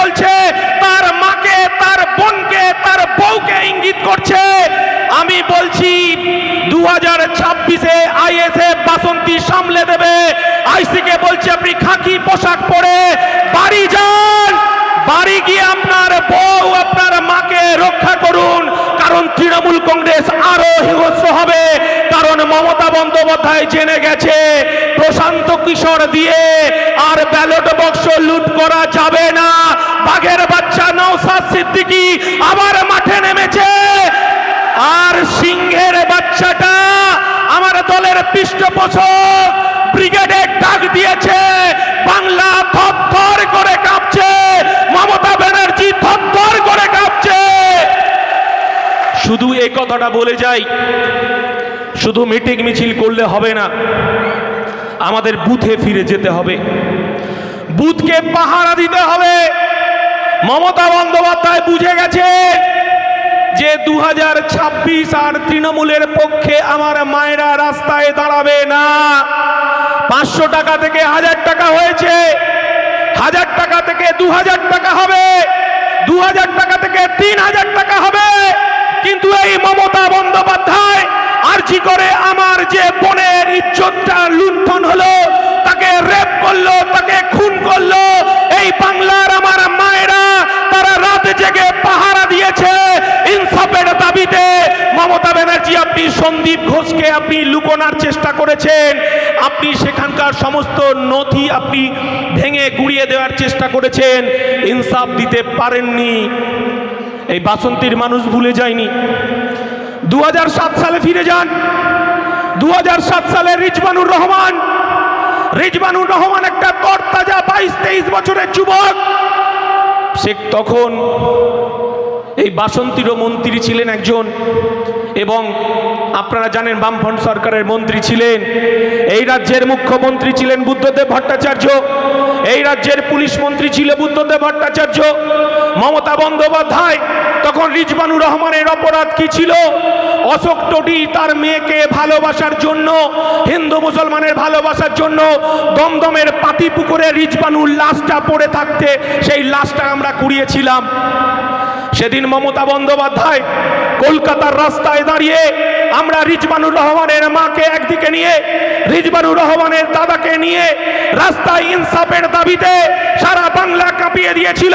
বলছে, তার মাকে, তার বোনকে, তার বউকে ইঙ্গিত করছে। আমি বলছি দু হাজার ছাব্বিশে আইএসএ বাসন্তী সামলে দেবে। আইসিকে বলছে, আপনি খাকি পোশাক পরে বাড়ি যান। বাড়ি গিয়ে আপনার বউ, আপনার মাকে রক্ষা করুন। কারণ তৃণমূল কংগ্রেস আরও হিংস্র হবে। কারণ মমতা বন্দ্যোপাধ্যায় জেনে গেছে, প্রশান্ত কিশোর দিয়ে আর ব্যালট বক্স লুট করা যাবে না। বাঘের বাচ্চা নৌসাদ সিদ্দিকি আবার মাঠে নেমেছে। আর সিংহের বাচ্চাটা আমার দলের পৃষ্ঠপোষক ব্রিগেডের ডাক দিয়েছে। বাংলা থরথর করে কাঁপছে মমতা ব্যানার্জি থরথর করে কাঁপছে শুধু এই কথাটা বলে যাই, শুধু মিটিং মিছিল করলে হবে না, আমাদের বুথে ফিরে যেতে হবে। বুথকে পাহারা দিতে হবে। মমতা বন্দ্যোপাধ্যায় বুঝে গেছে যে দু হাজার ছাব্বিশ আর তৃণমূলের পক্ষে আমার মায়েরা রাস্তায় দাঁড়াবে না। পাঁচশো টাকা থেকে হাজার টাকা হয়েছে। হাজার টাকা থেকে দু হাজার টাকা হবে। দু হাজার টাকা থেকে তিন হাজার টাকা হবে। কিন্তু এই মমতা বন্দ্যোপাধ্যায় আর্জি করে আমার যে বোনের ইজ্জতটা লুণ্ঠন হলো, তাকে রেপ করল, তাকে খুন করল, এই বাংলার আমার মায়েরা তারা রাত জেগে পাহারা দিয়েছে ইনসাফের দাবিতে। মমতা ব্যানার্জি, আপনি সন্দীপ ঘোষকে আপনি লুকোনার চেষ্টা করেছেন। আপনি সেখানকার সমস্ত নথি আপনি ভেঙে গুড়িয়ে দেওয়ার চেষ্টা করেছেন। ইনসাফ দিতে পারেননি। এই বাসন্তীর মানুষ ভুলে যায়নি। দু হাজার সাত সালে ফিরে যান। দু হাজার সাত সালে রিজবানুর রহমান। রিজবানুর রহমান একটা তরতাজা বাইশ তেইশ বছরের যুবক। সে তখন এই বাসন্তীরও মন্ত্রী ছিলেন একজন। এবং আপনারা জানেন বামফ্রন্ট সরকারের মন্ত্রী ছিলেন। এই রাজ্যের মুখ্যমন্ত্রী ছিলেন বুদ্ধদেব ভট্টাচার্য। এই রাজ্যের পুলিশ মন্ত্রী ছিল বুদ্ধদেব ভট্টাচার্য। মমতা বন্দ্যোপাধ্যায়, তখন রিজবানুর রহমানের অপরাধ কি ছিল? অশোক টডি তার মেয়েকে ভালোবাসার জন্য, হিন্দু মুসলমানের ভালোবাসার জন্য দমদমের পাতি পুকুরে রিজবানুর লাশটা পড়ে থাকতে, সেই লাশটা আমরা কুড়িয়েছিলাম। সেদিন মমতা বন্দ্যোপাধ্যায় কলকাতার রাস্তায় দাঁড়িয়ে আমরা রিজবানুর রহমানের মাকে একদিকে নিয়ে, রিজবানুর রহমানের দাদাকে নিয়ে রাস্তায় ইনসাফের দাবিতে সারা বাংলা কাঁপিয়ে দিয়েছিল।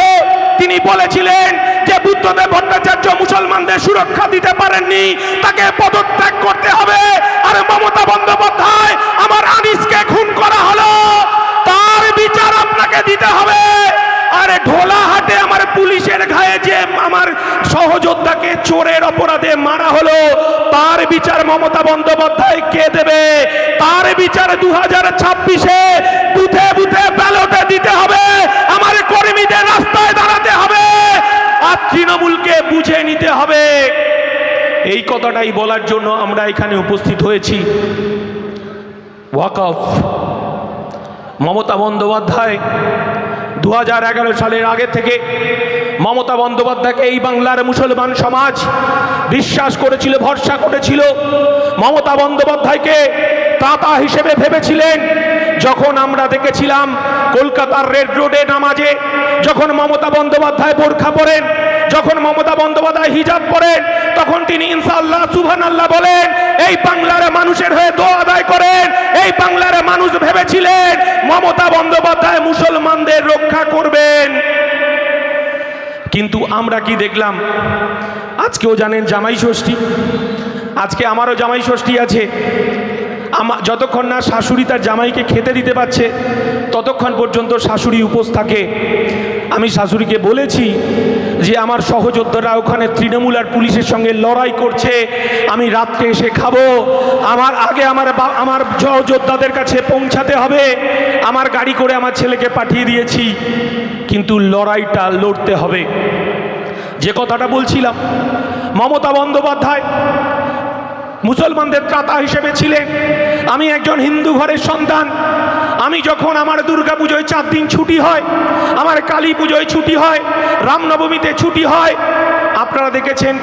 তিনি বলেছিলেন যে বুদ্ধদেব ভট্টাচার্য মুসলমানদের সুরক্ষা দিতে পারেননি, তাকে পদত্যাগ করতে হবে। আর মমতা বন্দ্যোপাধ্যায় আমার আনিসকে খুন করা হলো, তার বিচার আপনাকে দিতে হবে। যে আমার সহযোদ্ধাকে চোরের অপরাধে মারা হলো, তার বিচার মমতা বন্দ্যোপাধ্যায় কে দেবে? তার বিচার দু হাজার ছাব্বিশে বুথে বুথে ব্যালটে দিতে হবে, আমার কর্মীদের রাস্তায় দাঁড়াতে হবে। আর তৃণমূলকে বুঝে নিতে হবে। এই কথাটাই বলার জন্য আমরা এখানে উপস্থিত হয়েছি। ওয়াকফ। মমতা বন্দ্যোপাধ্যায় দু হাজার এগারো সালের আগে থেকে মমতা বন্দ্যোপাধ্যায়কে এই বাংলার মুসলমান সমাজ বিশ্বাস করেছিল, ভরসা করেছিল। মমতা বন্দ্যোপাধ্যায়কে তাতা হিসেবে ভেবেছিলেন। যখন আমরা দেখেছিলাম কলকাতার রেড রোডে নামাজে, যখন মমতা বন্দ্যোপাধ্যায় বোরখা পরেন যখন মমতা বন্দ্যোপাধ্যায় হিজাব পরেন, তখন তিনি ইনশাআল্লাহ সুবহান আল্লাহ বলেন, এই বাংলার মানুষের হয়ে দোয়া আদায় করেন, এই বাংলার মানুষ ভেবেছিলেন মমতা বন্দ্যোপাধ্যায় মুসলমানদের রক্ষা করবেন। কিন্তু আমরা কি দেখলাম? আজকেও জানেন জামাই ষষ্ঠী। আজকে আমারও জামাই ষষ্ঠী আছে। আমা যতক্ষণ না শাশুড়ি তার জামাইকে খেতে দিতে পারছে, ততক্ষণ পর্যন্ত শাশুড়ি উপোস থাকে। আমি শাশুড়িকে বলেছি যে, আমার সহযোদ্ধারা ওখানে তৃণমূল আর পুলিশের সঙ্গে লড়াই করছে, আমি রাত্রে এসে খাব। আমার আগে আমার আমার সহযোদ্ধাদের কাছে পৌঁছাতে হবে। আমার গাড়ি করে আমার ছেলেকে পাঠিয়ে দিয়েছি। কিন্তু লড়াইটা লড়তে হবে। যে কথাটা বলছিলাম, মমতা বন্দ্যোপাধ্যায় মুসলমানদের ত্রাতা হিসেবে ছিলেন। আমি একজন হিন্দু ঘরের সন্তান। আমি যখন আমার দুর্গা পুজোয় চার দিন ছুটি হয়, আমার কালী পুজোয় ছুটি হয়, রামনবমীতে ছুটি হয়, আপনারা দেখেছেন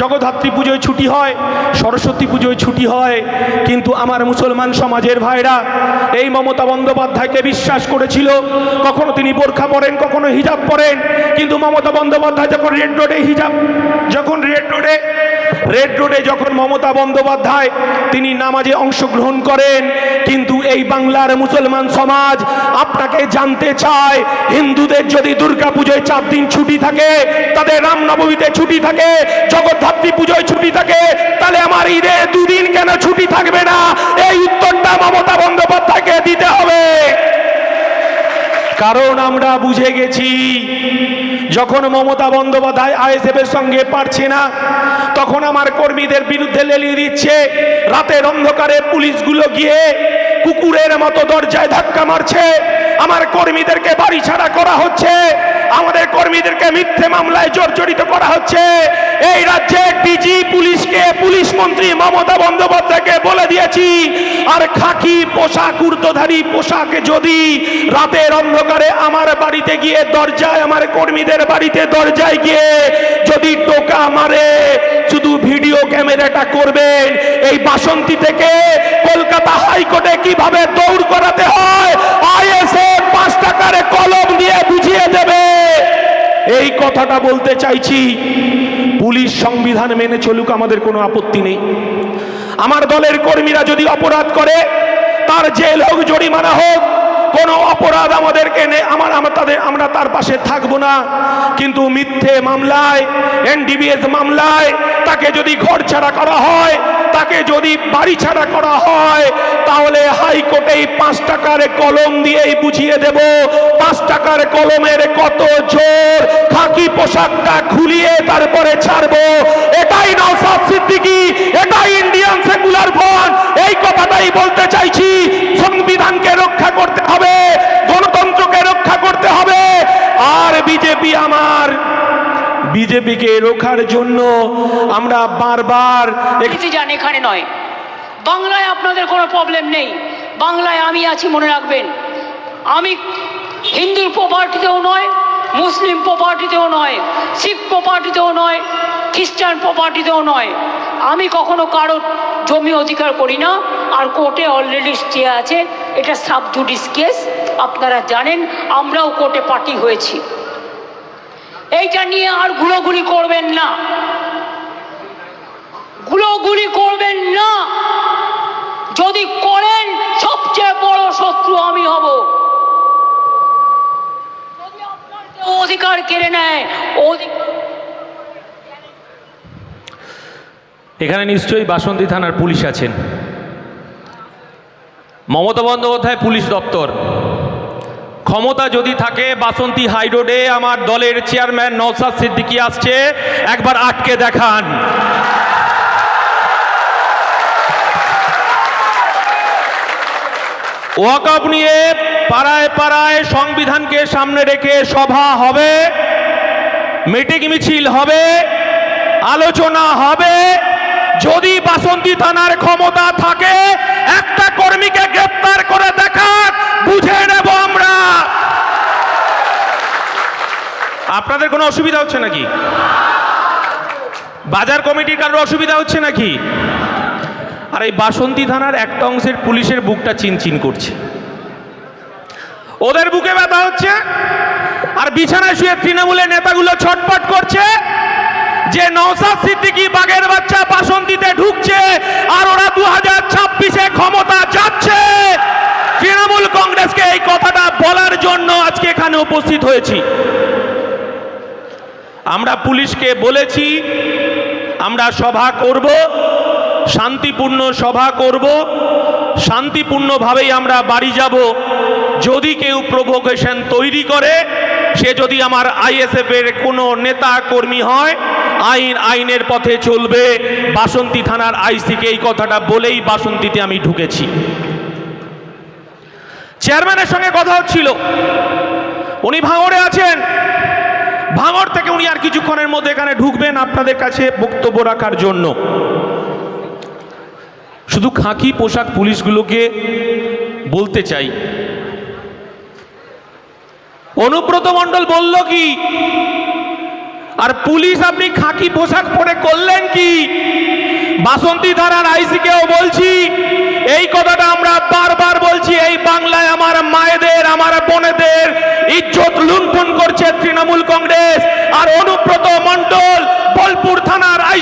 জগদ্ধাত্রী পুজোয় ছুটি হয়, সরস্বতী পুজোয় ছুটি হয়। কিন্তু আমার মুসলমান সমাজের ভাইরা এই মমতা বন্দ্যোপাধ্যায়কে বিশ্বাস করেছিল। কখনো তিনি বোরখা পরেন, কখনো হিজাব পরেন। কিন্তু মমতা বন্দ্যোপাধ্যায় যখন রেড রোডে হিজাব যখন রেড রোডে রেড রোডে যখন মমতা বন্দ্যোপাধ্যায় তিনি নামাজে অংশগ্রহণ করেন, কিন্তু এই বাংলার মুসলমান সমাজ আপনাকে জানতে চায়, হিন্দুদের যদি দুর্গা পুজোয় চার দিন ছুটি থাকে, তাদের রামনবমীতে ছুটি থাকে, জগদ্ধাত্রী পুজোয় ছুটি থাকে, তাহলে আমার ঈদে দুদিন কেন ছুটি থাকবে না? এই উত্তরটা মমতা বন্দ্যোপাধ্যায়কে দিতে হবে। কারণ আমরা বুঝে গেছি, যখন মমতা বন্দ্যোপাধ্যায় আইএসএফ এর সঙ্গে পারছে না, তখন আমার কর্মীদের বিরুদ্ধে লেলিয়ে দিচ্ছে, রাতের অন্ধকারে পুলিশগুলো গিয়ে কুকুরের মতো দরজায় ধাক্কা মারছে, আমার কর্মীদেরকে বাড়ি ছাড়া করা হচ্ছে আমাদের কর্মীদেরকে মিথ্যে মামলায় জর্জরিত করা হচ্ছে। এই রাজ্যে ডিজি পুলিশকে, পুলিশ মন্ত্রী মমতা বন্দ্যোপাধ্যায়কে বলে দিয়েছি, আর খাকি পোশাক ঊর্ধ্বধারী পোশাক যদি রাতের অন্ধকারে আমার বাড়িতে গিয়ে দরজায়, আমার কর্মীদের বাড়িতে দরজায় গিয়ে যদি টোকা মারে, শুধু ভিডিও ক্যামেরাটা করবেন। এই বাসন্তী থেকে কলকাতা হাইকোর্টে কীভাবে দৌড় করাতে হয়? আইএসএ পাঁচ টাকার কলম দিয়ে বুঝিয়ে দেবে। এই কথাটা বলতে চাইছি, পুলিশ সংবিধান মেনে চলুক, আমাদের কোনো আপত্তি নেই। আমার দলের কর্মীরা যদি অপরাধ করে, তার জেল হোক, জরিমানা হোক, কোনো অপরাধ আমাদেরকে আমার আমরা তাদের আমরা তার পাশে থাকব না। কিন্তু মিথ্যে মামলায়, এনডিবিএস মামলায় তাকে যদি ঘর ছাড়া করা হয়, তাকে যদি ছাড়া করা হয়, তাহলে হাইকোর্টে পাঁচ টাকার কলম দিয়েই বুঝিয়ে দেব, পাঁচ টাকার কলমের কত জোর, খাকি পোশাকটা খুলিয়ে তারপরে ছাড়বো। এটাই নওসাদ সিদ্দিকি, এটাই ইন্ডিয়ান সেকুলার ফ্রন্ট এই কথাটাই বলতে চাইছি, সংবিধানকে রক্ষা করতে হবে, গণতন্ত্রকে রক্ষা করতে হবে। আর বিজেপি আমার, বিজেপিকে রক্ষার জন্য আমরা বারবার যান এখানে নয়। বাংলায় আপনাদের কোনো প্রবলেম নেই। বাংলায় আমি আছি, মনে রাখবেন। আমি হিন্দুর প্রপার্টিতেও নয়, মুসলিম প্রপার্টিতেও নয়, শিখ প্রপার্টিতেও নয়, খ্রিস্টান প্রপার্টিতেও নয়। আমি কখনো কারও জমি অধিকার করি না, আর কোর্টে অলরেডি স্টে আছে। এটা সাব সাবজুডিস কেস আপনারা জানেন, আমরাও কোর্টে পার্টি হয়েছি। এইটা নিয়ে আর গুলোগুলি করবেন না। গুলোগুলি করবেন না যদি করেন সবচেয়ে বড় শত্রু আমি হব। অধিকার কেড়ে নেয় এখানে নিশ্চয়ই বাসন্তী থানার পুলিশ আছেন। মমতা বন্দ্যোপাধ্যায় পুলিশ দপ্তর। ক্ষমতা যদি থাকে, বাসন্তী হাই রোডে আমার দলের চেয়ারম্যান নওসাদ সিদ্দিকী আসছে, একবার আটকে দেখান। ওয়াকআপ নিয়ে পাড়ায় পাড়ায় সংবিধানকে সামনে রেখে সভা হবে, মিটিং মিছিল হবে, আলোচনা হবে। যদি বাসন্তী থানার ক্ষমতা থাকে, একটা কর্মীকে গ্রেপ্তার করে দেখাক, বুঝে নেব আমরা। আপনাদের কোনো অসুবিধা হচ্ছে নাকি? বাজার কমিটির কারোর অসুবিধা হচ্ছে নাকি? আর এই বাসন্তী থানার একটা অংশের পুলিশের বুকটা চিনচিন করছে। ওদের বুকে ব্যথা হচ্ছে, আর বিছানায় শুয়ে তৃণমূলের নেতাগুলো ছটপট করছে যে নওসাদ সিদ্দিকি বাগের বাচ্চা বাসন্তীতে ঢুকছে আর ওরা দু হাজার ছাব্বিশে ক্ষমতা যাচ্ছে। তৃণমূল কংগ্রেসকে এই কথাটা বলার জন্য আজকে এখানে উপস্থিত হয়েছি। আমরা পুলিশকে বলেছি, আমরা সভা করব। শান্তিপূর্ণ সভা করব। শান্তিপূর্ণভাবেই আমরা বাড়ি যাব। যদি কেউ প্রভোকেশন তৈরি করে, সে যদি আমার আইএসএফ এর কোনো নেতা কর্মী হয়, আইন, আইনের পথে চলবে। বাসন্তী থানার আইসিকে এই কথাটা বলেই বাসন্তীতে আমি ঢুকেছি। চেয়ারম্যানের সঙ্গে কথা হচ্ছিল। উনি ভাঙড়ে আছেন। ভাঙড় থেকে উনি আর কিছুক্ষণের মধ্যে এখানে ঢুকবেন আপনাদের কাছে বক্তব্য রাখার জন্য। শুধু খাঁকি পোশাক পুলিশগুলোকে বলতে চাই। অনুব্রত মন্ডল বলল কি, আর পুলিশ আপনি খাঁকি পোশাক পরে করলেন কি? বাসন্তী ধারার আইসিকেও বলছি, এই কথাটা আমরা বারবার বলছি, এই বাংলায় আমার মায়েদের, আমার বোনেদের ইজ্জত লুণ্ঠন করছে তৃণমূল কংগ্রেস আর অনুব্রত মন্ডল বোলপুর থানার আইসি